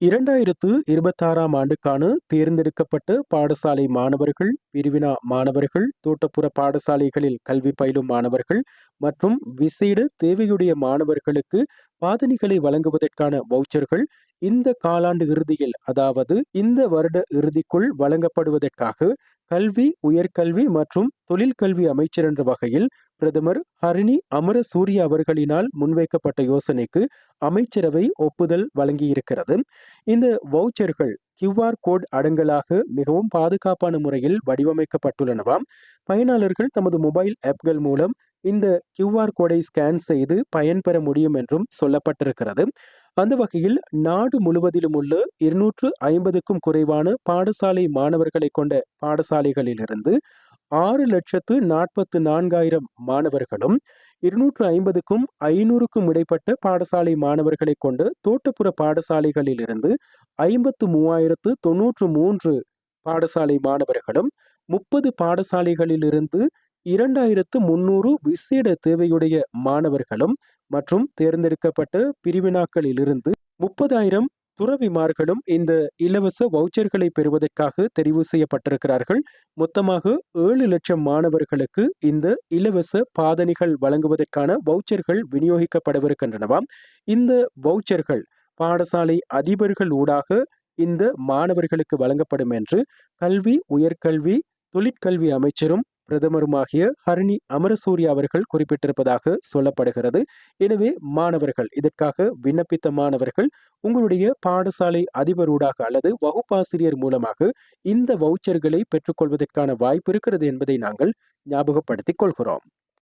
இரண்டாயிரத்து இருபத்தாறாம் ஆண்டுக்கான தேர்ந்தெடுக்கப்பட்ட பாடசாலை மாணவர்கள் பிரிவினா மாணவர்கள் தோட்டப்புற பாடசாலைகளில் கல்வி பயிலும் மாணவர்கள் மற்றும் விசேட தேவையுடைய மாணவர்களுக்கு பாதணிகளை வழங்குவதற்கான வவுச்சர்கள் இந்த காலாண்டு இறுதியில் அதாவது இந்த வருட இறுதிக்குள் வழங்கப்படுவதற்காக கல்வி உயர்கல்வி மற்றும் தொழிற்கல்வி அமைச்சர் என்ற வகையில் பிரதமர் ஹரிணி அமரசூரிய அவர்களினால் முன்வைக்கப்பட்ட யோசனைக்கு அமைச்சரவை ஒப்புதல் வழங்கியிருக்கிறது. இந்த வவுச்சர்கள் கியூஆர் கோட் அடங்கலாக மிகவும் பாதுகாப்பான முறையில் வடிவமைக்கப்பட்டுள்ளனவாம் பயனாளர்கள் தமது மொபைல் ஆப்கள் மூலம் இந்த கியூஆர் கோடை ஸ்கேன் செய்து பயன்பெற முடியும் என்றும் சொல்லப்பட்டிருக்கிறது. அந்த வகையில் நாடு முழுவதிலும் உள்ள இருநூற்று ஐம்பதுக்கும் குறைவான பாடசாலை மாணவர்களை கொண்ட பாடசாலைகளிலிருந்து ஆறு லட்சத்து நாற்பத்து நான்காயிரம் மாணவர்களும் இருநூற்று ஐம்பதுக்கும் ஐநூறுக்கும் இடைப்பட்ட பாடசாலை மாணவர்களை கொண்டு தோட்டப்புற பாடசாலைகளில் இருந்து ஐம்பத்து மூவாயிரத்து தொன்னூற்று மூன்று பாடசாலை மாணவர்களும் முப்பது பாடசாலைகளில் இருந்து இரண்டாயிரத்து முன்னூறு விசேட தேவையுடைய மாணவர்களும் மற்றும் தேர்ந்தெடுக்கப்பட்ட பிரிவினாக்களிலிருந்து முப்பதாயிரம் துறவிமார்களும் இந்த இலவச வவுச்சர்களை பெறுவதற்காக தெரிவு செய்யப்பட்டிருக்கிறார்கள். மொத்தமாக ஏழு லட்சம் மாணவர்களுக்கு இந்த இலவச பாதணிகள் வழங்குவதற்கான வவுச்சர்கள் விநியோகிக்கப்படவிருக்கின்றனவாம். இந்த வவுச்சர்கள் பாடசாலை அதிபர்கள் ஊடாக இந்த மாணவர்களுக்கு வழங்கப்படும் என்று கல்வி உயர்கல்வி தொழிற்கல்வி அமைச்சரும் பிரதமருமாகிய ஹரணி அமரசூரிய அவர்கள் குறிப்பிட்டிருப்பதாக சொல்லப்படுகிறது. எனவே மாணவர்கள் இதற்காக விண்ணப்பித்த மாணவர்கள் உங்களுடைய பாடசாலை அதிபரூடாக அல்லது வகுப்பாசிரியர் மூலமாக இந்த வவுச்சர்களை பெற்றுக்கொள்வதற்கான வாய்ப்பு இருக்கிறது என்பதை நாங்கள் ஞாபகப்படுத்திக் கொள்கிறோம்.